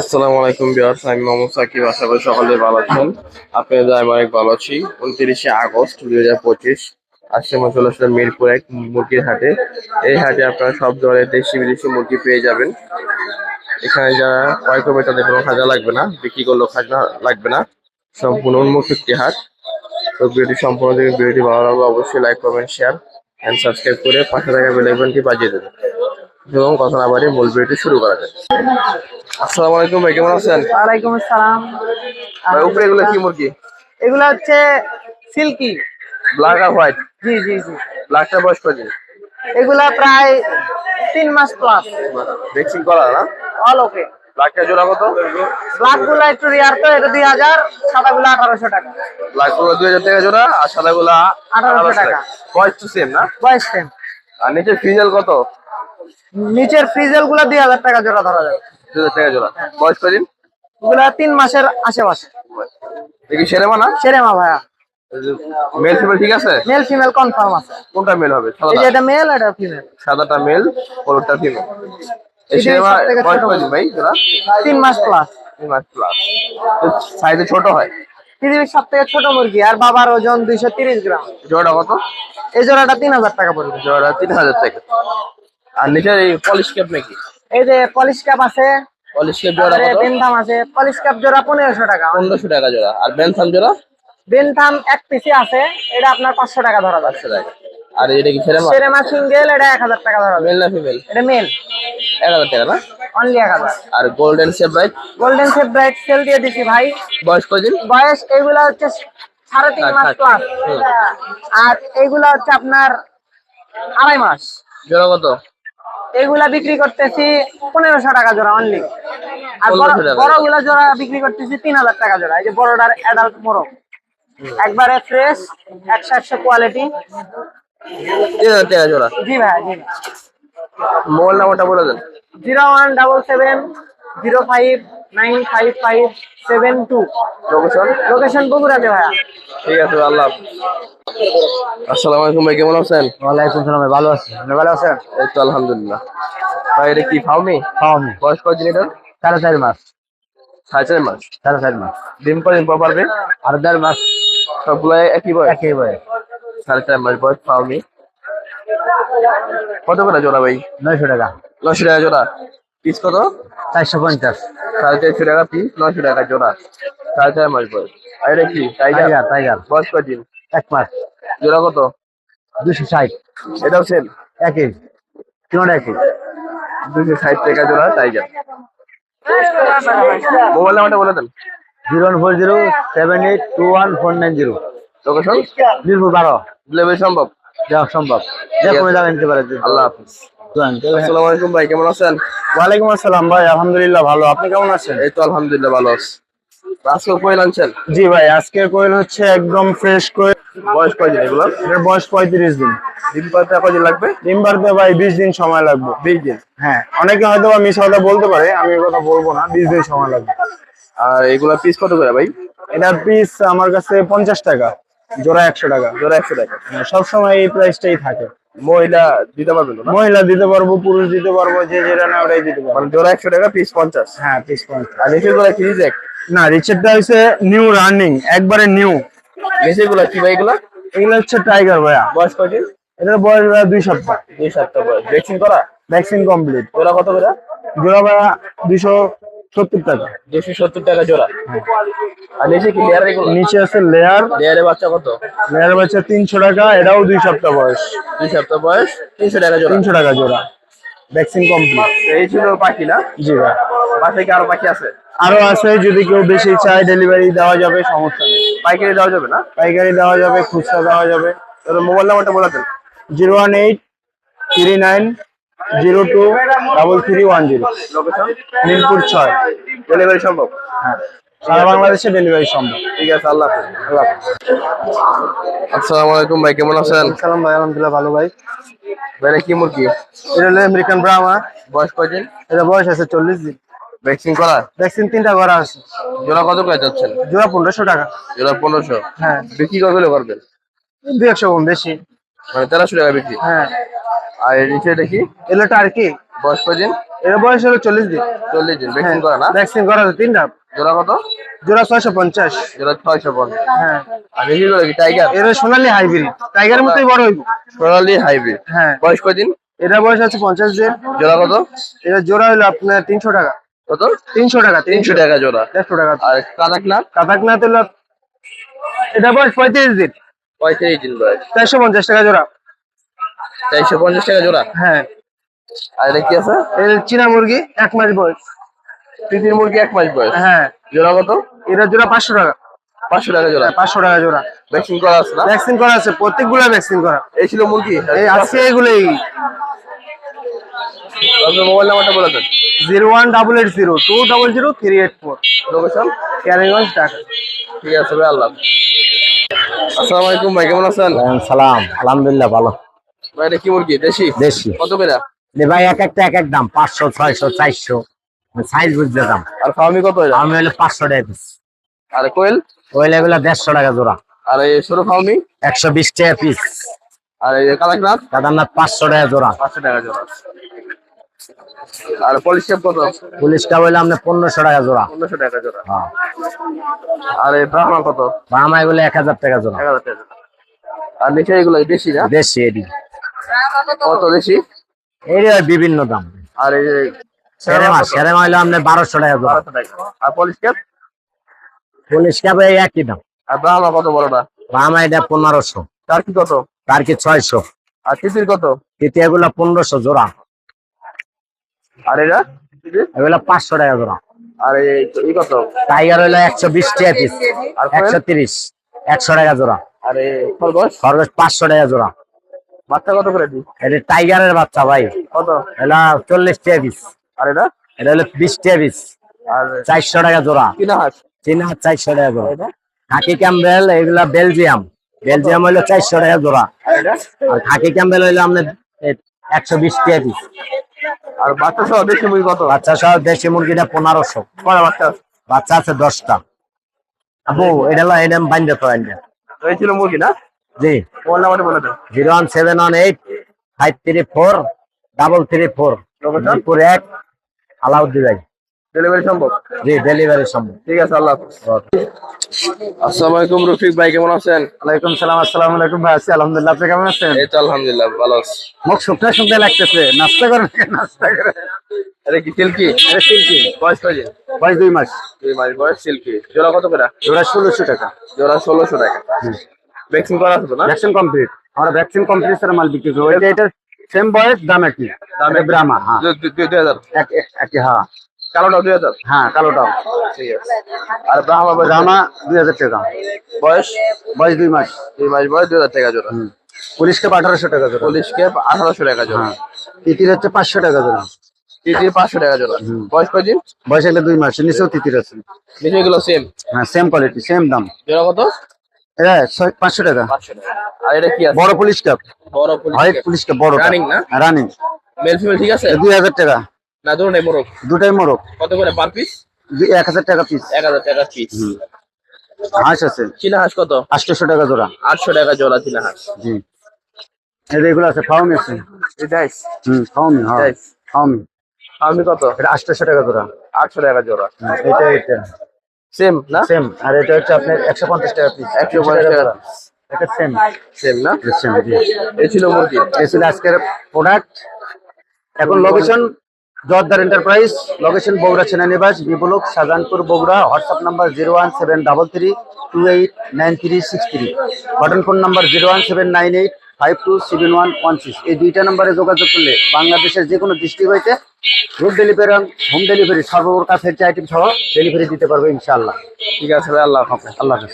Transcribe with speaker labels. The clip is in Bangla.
Speaker 1: আসসালামু আলাইকুম বিয়ার্স আমি মোহাম্মদ সাকিব, আশা করি সকলে ভালো আছেন। আপনাদের আমি ভালো আছি। উনত্রিশে আগস্ট দুই হাজার পঁচিশ আজকে আমরা চলে আসলাম মিরপুর এক মুরগির হাটে। এই হাটে আপনারা সব ধরনের দেশি বিদেশি মুরগি পেয়ে যাবেন। এখানে যারা ক্রয় করবে তাদের কোনো খাজা লাগবে না, বিক্রি করলেও খাজনা লাগবে না। সম্পূর্ণ উন্মুক্ত একটি হাট। তো ভিডিওটি সম্পূর্ণ দেখে ভিডিওটি ভালো লাগবে অবশ্যই like comment share and subscribe করে পাশে থাকা বেল আইকনটি বাজিয়ে দেবেন। এবং কথা না বাড়িয়ে মূল ভিডিওটি শুরু করা যাক। আসসালামু আলাইকুম ভাই কেমন আছেন?
Speaker 2: ওয়ালাইকুম আসসালাম।
Speaker 1: ভাই উপরে এগুলো কি মুরগি?
Speaker 2: এগুলো হচ্ছে সিল্কি।
Speaker 1: ব্ল্যাক আর হোয়াইট
Speaker 2: জি জি জি।
Speaker 1: ব্ল্যাকটা বয়স কদিন
Speaker 2: এগুলা প্রায় তিন মাস প্লাস
Speaker 1: ভ্যাকসিন করা না?
Speaker 2: অল ওকে
Speaker 1: ব্ল্যাকটা জোড়া কত?
Speaker 2: ব্ল্যাকগুলা একটু রিয়ার তো এটা দুই হাজার সাদা গুলা আঠারোশো টাকা।
Speaker 1: ব্ল্যাকগুলো দুই হাজার টাকা জোড়া আর সাদা গুলা
Speaker 2: 1800 টাকা।
Speaker 1: বয়স তো সেম না?
Speaker 2: বয়স সেম
Speaker 1: আর নিচে ফিজেল কত?
Speaker 2: নিচের ফ্রিজেলগুলা দুই হাজার টাকা জোড়া ধরা যাবে
Speaker 1: দুই হাজার টাকা জোড়া। বয়স কদিন
Speaker 2: এগুলা তিন মাসের আশেপাশে।
Speaker 1: দেখি সেরে
Speaker 2: সেরেমা ভাইয়া।
Speaker 1: মেল ফিমেল ঠিক আছে?
Speaker 2: মেল ফিমেল কনফার্ম আছে।
Speaker 1: কোনটা মেল হবে? সাদাটা?
Speaker 2: এটা মেল এটা ফিমেল।
Speaker 1: সাদাটা মেল হলুদটা ফিমেল। এই
Speaker 2: এটাই
Speaker 1: সেরেমা বয়স
Speaker 2: ছোট
Speaker 1: কদিন ভাই জোড়া?
Speaker 2: তিন মাস প্লাস
Speaker 1: তিন মাস প্লাস সাইজে ছোট হয়?
Speaker 2: পৃথিবীর সব থেকে ছোট মুরগি আর বাবার ওজন দুইশো তিরিশ গ্রাম।
Speaker 1: জোড়াটা কত?
Speaker 2: এই জোড়াটা তিন হাজার টাকা পড়বে।
Speaker 1: জোড়া তিন হাজার টাকা। আর নিচের এই পলিশ ক্যাপ নাকি?
Speaker 2: এই যে পলিশ কাপ আছে
Speaker 1: পলিশ ক্যাপ জোড়া কত?
Speaker 2: বেনথাম আছে। পলিশ কাপ জোড়া পনেরোশো টাকা।
Speaker 1: পনেরোশো টাকা জোড়া। আর বেনসাম জোড়া?
Speaker 2: বেনথাম এক পিসে আছে। এটা আপনার পাঁচশো টাকা ধরা
Speaker 1: টাকা। আর এটা কি মাছ
Speaker 2: সেরেমা সিঙ্গেল এটা এক হাজার টাকা ধরা
Speaker 1: মেল না ফিমেল
Speaker 2: এটা মেল
Speaker 1: এক হাজার টাকা না?
Speaker 2: অনলি এক হাজার।
Speaker 1: আর golden Sebright
Speaker 2: golden Sebright sale দিয়ে দিছি ভাই।
Speaker 1: বয়স কদিন
Speaker 2: বয়স এইগুলা হচ্ছে সাড়ে তিন
Speaker 1: থাক,
Speaker 2: মাস। প্লাস আর এইগুলা হচ্ছে আপনার আড়াই মাস।
Speaker 1: জোড়া কত?
Speaker 2: এইগুলা বিক্রি করতেছি পনেরোশো টাকা জোড়া অনলি আর বড়
Speaker 1: 1500 টাকা।
Speaker 2: বড়গুলা জোড়া বিক্রি করতেছি তিন হাজার টাকা জোড়া। এই যে বড়টার অ্যাডাল্ট মোরগ। একবারে ফ্রেশ একশো একশো কোয়ালিটি
Speaker 1: তিন হাজার টাকা জোড়া।
Speaker 2: জি ভাই জি
Speaker 1: মোবাইল নাম্বারটা বলে দেন।
Speaker 2: Zero one double seven zero five nine five five seven two.
Speaker 1: Location
Speaker 2: location বগুড়াতে ভাইয়া।
Speaker 1: ঠিক আছে আল্লাহ আসসালামু আলাইকুম ভাই কেমন আছেন?
Speaker 2: ওয়ালাইকুম সালাম ভালো আছি। আপনি ভালো আছেন?
Speaker 1: এই তো আলহামদুলিল্লাহ। ভাই এটা কি ফাউমি?
Speaker 2: পাওনি
Speaker 1: বয়স কদিন এটা?
Speaker 2: সাড়ে চার মাস।
Speaker 1: সাড়ে চার মাস?
Speaker 2: সাড়ে চার মাস।
Speaker 1: ডিম পর পারবে?
Speaker 2: আর দেড় মাস।
Speaker 1: সবগুলো একই বয়স?
Speaker 2: একেবারে
Speaker 1: সাড়ে চার মাস বয়স ফাউমি। কত করে জোড়া ভাই?
Speaker 2: নয়শো টাকা।
Speaker 1: নশো টাকা জোড়া। পিস কত?
Speaker 2: চারশো পঞ্চাশ।
Speaker 1: সাড়ে চারশো টাকা পিস নশো টাকা জোড়া। সাড়ে চার মাস বয়স। আর এটা কি টাইগার
Speaker 2: টাইগার টাইগার
Speaker 1: বয়স কদিন
Speaker 2: এক মাস।
Speaker 1: জোড়া কত?
Speaker 2: দুশো ষাট।
Speaker 1: এটাও সেম
Speaker 2: একই তিনটা একই
Speaker 1: দুশো ষাট টাকা জোড়া টাইগার মোবাইল নাম্বারটা বলে দেন।
Speaker 2: Zero one four zero seven eight two one four nine zero.
Speaker 1: Location
Speaker 2: Mirpur বারো।
Speaker 1: সম্ভব?
Speaker 2: সম্ভব। যে কোনো জায়গায় নিতে পারে।
Speaker 1: আল্লাহ হাফিজ। আসসালামু আলাইকুম ভাই কেমন আছেন?
Speaker 2: ওয়ালাইকুম আসসালাম ভাই আলহামদুলিল্লাহ ভালো। আপনি কেমন আছেন?
Speaker 1: এই তো আলহামদুলিল্লাহ ভালো আছি। আজকে কোয়েল আনছেন?
Speaker 2: জি ভাই আজকের কোয়েল হচ্ছে একদম ফ্রেশ কোয়েল।
Speaker 1: বয়স কয়দিন এগুলো?
Speaker 2: এর বয়স পঁয়ত্রিশ দিন।
Speaker 1: ডিম কয়দিন লাগবে?
Speaker 2: ডিম পারতে ভাই বিশ দিন সময় লাগবে।
Speaker 1: বিশ দিন?
Speaker 2: হ্যাঁ অনেকে হয়তো মিস বলতে পারে আমি কথা বলব না বিশ দিন সময় লাগবে।
Speaker 1: আর এগুলা পিস কত করে ভাই?
Speaker 2: এটা পিস আমার কাছে পঞ্চাশ টাকা জোড়া একশো টাকা।
Speaker 1: জোড়া একশো টাকা।
Speaker 2: হ্যাঁ, সবসময় এই প্রাইসটাই থাকে।
Speaker 1: মহিলা দিতে পারবেন না?
Speaker 2: মহিলা দিতে পারব পুরুষ দিতে পারব যে যেটা না ওটাই দিতে পারব।
Speaker 1: মানে জোড়া একশো টাকা পিস পঞ্চাশ।
Speaker 2: হ্যাঁ পিস পঞ্চাশ।
Speaker 1: আর কি রিজেক্ট
Speaker 2: না রিচেটটা হচ্ছে নিউ রানিং একবারে নিউ
Speaker 1: নিচে গুলা কি ভাই এগুলা?
Speaker 2: এগুলো হচ্ছে টাইগার ভাইয়া।
Speaker 1: বয়স কয়দিন?
Speaker 2: এটার বয়স ভাইয়া দুই সপ্তাহ।
Speaker 1: দুই সপ্তাহ বয়স। ভ্যাকসিন করা?
Speaker 2: ভ্যাকসিন কমপ্লিট
Speaker 1: জোড়া কত করে?
Speaker 2: জোড়া ভাইয়া দুইশো সত্তর টাকা।
Speaker 1: দুশো সত্তর টাকা জোড়া। আর নিচে কি লেয়ার এগুলো?
Speaker 2: নিচে আছে লেয়ার
Speaker 1: লেয়ারে বাচ্চা কত?
Speaker 2: লেয়ার বাচ্চা তিনশো টাকা এটাও দুই সপ্তাহ বয়স।
Speaker 1: দুই সপ্তাহ বয়স তিনশো টাকা জোড়া।
Speaker 2: তিনশো টাকা জোড়া। ভ্যাকসিন কমপ্লিট
Speaker 1: এই ছিল পাখি না?
Speaker 2: জি ভাই।
Speaker 1: বাসায় কি আরও পাখি আছে?
Speaker 2: আরও আছে যদি কেউ বেশি চায় ডেলিভারি দেওয়া যাবে সমস্যা নেই।
Speaker 1: পাইকারি দেওয়া যাবে না?
Speaker 2: পাইকারি দেওয়া যাবে খুচরা দেওয়া যাবে।
Speaker 1: তাহলে মোবাইল নাম্বারটা বলে দেন।
Speaker 2: Zero one eight three nine zero two double three one zero.
Speaker 1: Location
Speaker 2: Mirpur ছয়।
Speaker 1: ডেলিভারি সম্ভব?
Speaker 2: হ্যাঁ। সারা বাংলাদেশে ডেলিভারি সম্ভব।
Speaker 1: ঠিক আছে আল্লাহ আল্লাহ আসসালামু আলাইকুম ভাই কেমন আছেন?
Speaker 2: সালাম ভাই আলহামদুলিল্লাহ ভালো ভাই।
Speaker 1: ভাই কি মুরগি?
Speaker 2: এটা হলো আমেরিকান ব্রাহ্মা
Speaker 1: বয়স কয়দিন?
Speaker 2: এটা বয়স আছে চল্লিশ দিন।
Speaker 1: ভ্যাকসিন করা?
Speaker 2: ভ্যাকসিন তিনটা করা আছে।
Speaker 1: জোড়া কত করে যাচ্ছেন?
Speaker 2: জোড়া পনেরোশো টাকা।
Speaker 1: জোড়া পনেরোশো?
Speaker 2: হ্যাঁ।
Speaker 1: বিক্রি করবে করবেন?
Speaker 2: দু একশো কম বেশি।
Speaker 1: মানে তেরোশো টাকা বিক্রি?
Speaker 2: হ্যাঁ।
Speaker 1: আর এর নিচে দেখি
Speaker 2: এলো টার্কি।
Speaker 1: বয়স কয়দিন?
Speaker 3: এর বয়স হলো চল্লিশ দিন।
Speaker 1: চল্লিশ দিন। ভ্যাকসিন করা না?
Speaker 3: ভ্যাকসিন করা আছে তিনটা।
Speaker 1: জোড়া কত?
Speaker 3: জোড়া
Speaker 1: জোড়া
Speaker 3: হ্যাঁ।
Speaker 1: আর কি টাইগার
Speaker 3: এর সোনালি হাইব্রিড টাইগারের মতোই বড় হইব।
Speaker 1: সোনালি হাইব্রিড
Speaker 3: হ্যাঁ।
Speaker 1: বয়স কয়দিন?
Speaker 3: এটা বয়স আছে দিন।
Speaker 1: জোড়া কত?
Speaker 3: এটা জোড়া হলো আপনার তিনশো টাকা।
Speaker 1: কত?
Speaker 3: তিনশো টাকা
Speaker 1: তিনশো। টাকা জোড়া।
Speaker 3: দেড়শো টাকা।
Speaker 1: আর কাদাকনাথ?
Speaker 3: কাতাকনাথ হলো এটা বয়স পঁয়ত্রিশ দিন।
Speaker 1: পঁয়ত্রিশ দিন বয়স।
Speaker 3: টাকা জোড়া।
Speaker 1: টাকা জোড়া?
Speaker 3: হ্যাঁ।
Speaker 1: আর এটা কি আছে?
Speaker 3: এর চীনা মুরগি এক মাস বয়স।
Speaker 1: তিতির মুরগি এক মাস বয়স।
Speaker 3: হ্যাঁ।
Speaker 1: জোড়া কত?
Speaker 3: এটা জোড়া পাঁচশো টাকা।
Speaker 1: পাঁচশো টাকা জোড়া।
Speaker 3: পাঁচশো টাকা জোড়া।
Speaker 1: ভ্যাকসিন করা আছে না?
Speaker 3: ভ্যাকসিন করা আছে প্রত্যেকগুলো ভ্যাকসিন করা।
Speaker 1: এই ছিল মুরগি?
Speaker 3: এই আজকে এগুলোই।
Speaker 1: আপনার মোবাইল নাম্বারটা বলে দেন।
Speaker 3: Zero one double eight zero two double zero three eight four.
Speaker 1: Location?
Speaker 3: Keraniganj Dhaka.
Speaker 1: ঠিক আছে ভাই আল্লাহ। আসসালামু আলাইকুম ভাই কেমন আছেন?
Speaker 4: সালাম আলহামদুলিল্লাহ ভালো।
Speaker 1: ভাই এটা কি মুরগি? দেশি?
Speaker 4: দেশি।
Speaker 1: কত করে?
Speaker 4: ভাই এক একটা এক এক দাম পাঁচশো ছয়শো চারশো। সাইজ বুঝতে দাম
Speaker 1: আর ফার্মি কত এটা
Speaker 4: আমি হলে পাঁচশো টাকা পিস
Speaker 1: আর কোয়েল?
Speaker 4: ওই এগুলো দেড়শো টাকা জোড়া।
Speaker 1: আর এই সরু ফার্মি
Speaker 4: একশো বিশ টাকা পিস
Speaker 1: আর এই কালাকনাথ?
Speaker 4: কেদারনাথ পাঁচশো টাকা জোড়া।
Speaker 1: পাঁচশো টাকা জোড়া। আর পলিশ কত?
Speaker 4: পুলিশটা বললে আপনার পনেরোশো টাকা জোড়া।
Speaker 1: পনেরোশো টাকা জোড়া।
Speaker 4: হ্যাঁ।
Speaker 1: আর এই ব্রাহ্মা কত?
Speaker 4: বামা এগুলো এক হাজার টাকা জোড়া।
Speaker 1: এক হাজার টাকা। আর নিচে এগুলো দেশি না?
Speaker 4: দেশি এডি
Speaker 1: কত দেশি?
Speaker 4: এর বিভিন্ন দাম।
Speaker 1: আর এই
Speaker 4: সেরেমা সেরেমা হইল আপনার বারোশো টাকা জোড়া
Speaker 1: বারোশো টাকা। আর পলিশ ক্যাপ
Speaker 4: পুলিশ ক্যাপ এই একই দাম।
Speaker 1: আর ব্রাহ্মা কত বড়টা
Speaker 4: বামা এটা পনেরোশো।
Speaker 1: তার কি কত?
Speaker 4: তার কি ছয়শো।
Speaker 1: আর তিতির কত?
Speaker 4: তৃতীয় এগুলো পনেরোশো জোড়া।
Speaker 1: আর এটা
Speaker 4: এগুলো পাঁচশো টাকা জোড়া।
Speaker 1: আর এই এই কত?
Speaker 4: টাইগার হইল একশো বিশ টাকা পিস
Speaker 1: আর
Speaker 4: একশো তিরিশ। একশো টাকা জোড়া।
Speaker 1: আর খরগোশ?
Speaker 4: খরগোশ পাঁচশো টাকা জোড়া।
Speaker 1: বাচ্চা কত করে দিই
Speaker 4: এটা টাইগারের বাচ্চা ভাই।
Speaker 1: কত?
Speaker 4: এটা চল্লিশ টাকা পিস
Speaker 1: আর এটা?
Speaker 4: এটা হলো বিশ টাকা পিস
Speaker 1: আর
Speaker 4: চারশো টাকা জোড়া।
Speaker 1: কিনা হাঁস?
Speaker 4: চারশো টাকা জোড়া।
Speaker 1: এটা?
Speaker 4: খাকি ক্যাম্বেল এগুলা বেলজিয়াম। বেলজিয়াম হইল চারশো টাকা জোড়া।
Speaker 1: আর
Speaker 4: খাকি ক্যাম্বেল হইল আপনার একশো বিশ টাকা পিস
Speaker 1: আর বাচ্চা সহ দেশি মুরগি কত?
Speaker 4: বাচ্চা সহ দেশি মুরগিটা পনেরোশো।
Speaker 1: কটা বাচ্চা? আছে?
Speaker 4: বাচ্চা আছে দশটা। আবু এটা হলো এটা বাইন্দে তো
Speaker 1: এই ছিল মুরগি না?
Speaker 4: জি।
Speaker 1: মোবাইল নাম্বারটা বলে দেন
Speaker 4: zero one seven one eight five three four double three four.
Speaker 1: Location
Speaker 4: Mirpur এক আলাউদ্দিন ভাই
Speaker 1: ডেলিভারি সম্ভব?
Speaker 4: জি ডেলিভারি সম্ভব।
Speaker 1: ঠিক আছে আল্লাহ হাফেজ। আসসালামু আলাইকুম রফিক ভাই কেমন আছেন?
Speaker 3: ওয়ালাইকুম সালাম আসসালামু আলাইকুম ভাই আছি আলহামদুলিল্লাহ। আপনি কেমন আছেন?
Speaker 1: এই তো আলহামদুলিল্লাহ ভালো আছি।
Speaker 3: মুখ শুকনা শুকনা লাগতেছে নাস্তা করেন নাস্তা
Speaker 1: কি সিল্কি?
Speaker 3: এটা সিল্কি।
Speaker 1: বয়স
Speaker 3: বয়স দুই মাস।
Speaker 1: দুই মাস বয়স সিল্কি। জোড়া কত করে?
Speaker 3: জোড়া ষোলোশো টাকা।
Speaker 1: জোড়া ষোলোশো টাকা। ভ্যাকসিন করা আছে না?
Speaker 3: Vaccine complete. আমরা ভ্যাকসিন কমপ্লিট মাল বিক্রি করি এটা এটা সেম বয়স দাম একই
Speaker 1: দাম
Speaker 3: ব্রাহ্মা হ্যাঁ।
Speaker 1: দুই- হাজার।
Speaker 3: এক এক- একই হ্যাঁ।
Speaker 1: কালোটা দুই হাজার।
Speaker 3: হ্যাঁ কালোটাও।
Speaker 1: ঠিক আছে। আর ব্রাহ্মা
Speaker 3: ব্রাহ্মা দুই হাজার টাকা।
Speaker 1: বয়স?
Speaker 3: বয়স দুই মাস।
Speaker 1: দুই মাস বয়স দুই হাজার টাকা জোড়া।
Speaker 3: পুলিশকে আঠারোশো টাকা জোড়া।
Speaker 1: পুলিশ ক্যাপ আঠারোশো টাকা জোড়া।
Speaker 3: হ্যাঁ। তিতির হচ্ছে পাঁচশো টাকা জোড়া।
Speaker 1: তিতির পাঁচশো টাকা জোড়া। বয়স কয়দিন?
Speaker 3: বয়স একটা দুই মাস। নিচেও তিতির আছে।
Speaker 1: নিচে সেম
Speaker 3: হ্যাঁ সেম কোয়ালিটি সেম দাম।
Speaker 1: জোড়া কত?
Speaker 3: এটা ছয়- পাঁচশো টাকা।
Speaker 1: পাঁচশো টাকা। আর এটা কি আছে?
Speaker 3: বড় পুলিশ কাপ।
Speaker 1: বড় পুলিশ
Speaker 3: হোয়াইট পুলিশ কাপ বড়
Speaker 1: Running না?
Speaker 3: রানিং।
Speaker 1: মেল ফিমেল ঠিক আছে?
Speaker 3: দুই হাজার টাকা।
Speaker 1: না ধরুন মোরগ।
Speaker 3: দুটাই মোরগ।
Speaker 1: কত করে? পার পিস
Speaker 3: দুই এক হাজার টাকা পিস
Speaker 1: এক হাজার টাকা পিস
Speaker 3: হাঁস আছে।
Speaker 1: চীনা হাঁস কত?
Speaker 3: আটশোশো টাকা জোড়া।
Speaker 1: আটশো টাকা জোড়া চীনা হাঁস।
Speaker 3: জি। এগুলো আছে ফাউমি আছে।
Speaker 1: এটাই
Speaker 3: হুম ফাউমি হ্যাঁ।
Speaker 1: Yes.
Speaker 3: ফাউমি
Speaker 1: কত?
Speaker 3: এটা আটশোশো টাকা জোড়া।
Speaker 1: আটশো টাকা জোড়া।
Speaker 3: এটা এটা।
Speaker 1: সেম না?
Speaker 3: সেম আর এটা হচ্ছে আপনার একশো পঞ্চাশ টাকা পিস
Speaker 1: 150 টাকা।
Speaker 3: এটা সেম
Speaker 1: সেম না?
Speaker 3: সেম
Speaker 1: এই ছিল মুরগি।
Speaker 3: এই ছিল আজকের প্রোডাক্ট এখন location Jordar enterprise location Bogura সেনানিবাস B block Shahjahanpur Bogura WhatsApp number zero one seven double three two eight nine three six three button phone number zero one seven nine eight five two seven one one six এই দুইটা নাম্বারে যোগাযোগ করলে বাংলাদেশের যে কোনো ডিস্ট্রিক্ট হইতে রুট ডেলিভারি হোম ডেলিভারি সর্বপ্রকার ফেরচি আইটেম সহ ডেলিভারি দিতে পারবে ইনশাআল্লাহ।
Speaker 1: ঠিক আছে আল্লাহ হাফেজ।
Speaker 3: আল্লাহ হাফেজ।